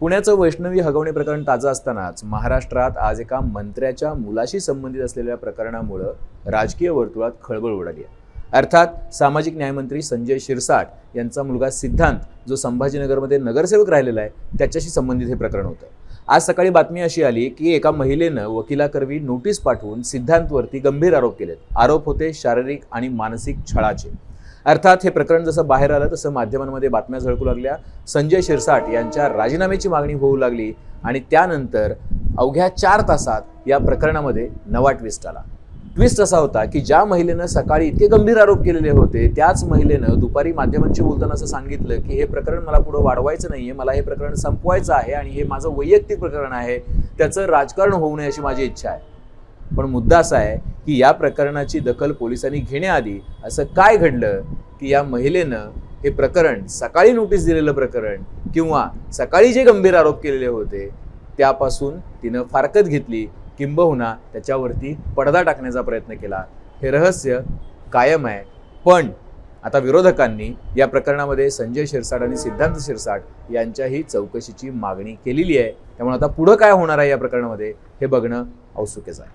पुण्याचं वैष्णवी हगवणे प्रकरण ताजं असतानाच महाराष्ट्रात आज एका मंत्र्याच्या मुलाशी संबंधित असलेल्या प्रकरणामुळं राजकीय वर्तुळात खळबळ उडाली आहे. अर्थात सामाजिक न्यायमंत्री संजय शिरसाट यांचा मुलगा सिद्धांत जो संभाजीनगरमध्ये नगरसेवक राहिलेला आहे त्याच्याशी संबंधित हे प्रकरण होतं. आज सकाळी बातमी अशी आली की एका महिलेनं वकिलाकरवी नोटीस पाठवून सिद्धांतवरती गंभीर आरोप केलेत. आरोप होते शारीरिक आणि मानसिक छळाचे. अर्थात हे प्रकरण जसं बाहेर आलं तसं माध्यमांमध्ये बातम्या झळकू लागल्या. संजय शिरसाट यांच्या राजीनाम्याची मागणी होऊ लागली आणि त्यानंतर अवघ्या चार तासात या प्रकरणामध्ये नवा ट्विस्ट आला. ट्विस्ट असा होता की ज्या महिलेनं सकाळी इतके गंभीर आरोप केलेले होते त्याच महिलेनं दुपारी माध्यमांशी बोलताना असं सांगितलं की हे प्रकरण मला पुढं वाढवायचं नाहीये मला हे प्रकरण संपवायचं आहे आणि हे माझं वैयक्तिक प्रकरण आहे त्याचं राजकारण होऊ नये अशी माझी इच्छा आहे. पण मुद्दा असा आहे की या प्रकरणाची दखल पोलिसांनी घेण्याआधी असं काय घडलं? की या महिलेनं हे प्रकरण सकाळी नोटीस दिलेलं प्रकरण किंवा सकाळी जे गंभीर आरोप केलेले होते त्यापासून तिनं फारकत घेतली किंबहुना त्याच्यावरती पडदा टाकण्याचा प्रयत्न केला. हे रहस्य कायम आहे. पण आता विरोधकांनी या प्रकरणामध्ये संजय शिरसाट आणि सिद्धांत शिरसाट यांच्याही चौकशीची मागणी केलेली आहे. त्यामुळे आता पुढं काय होणार आहे या प्रकरणामध्ये हे बघणं औत्सुक्याचं आहे.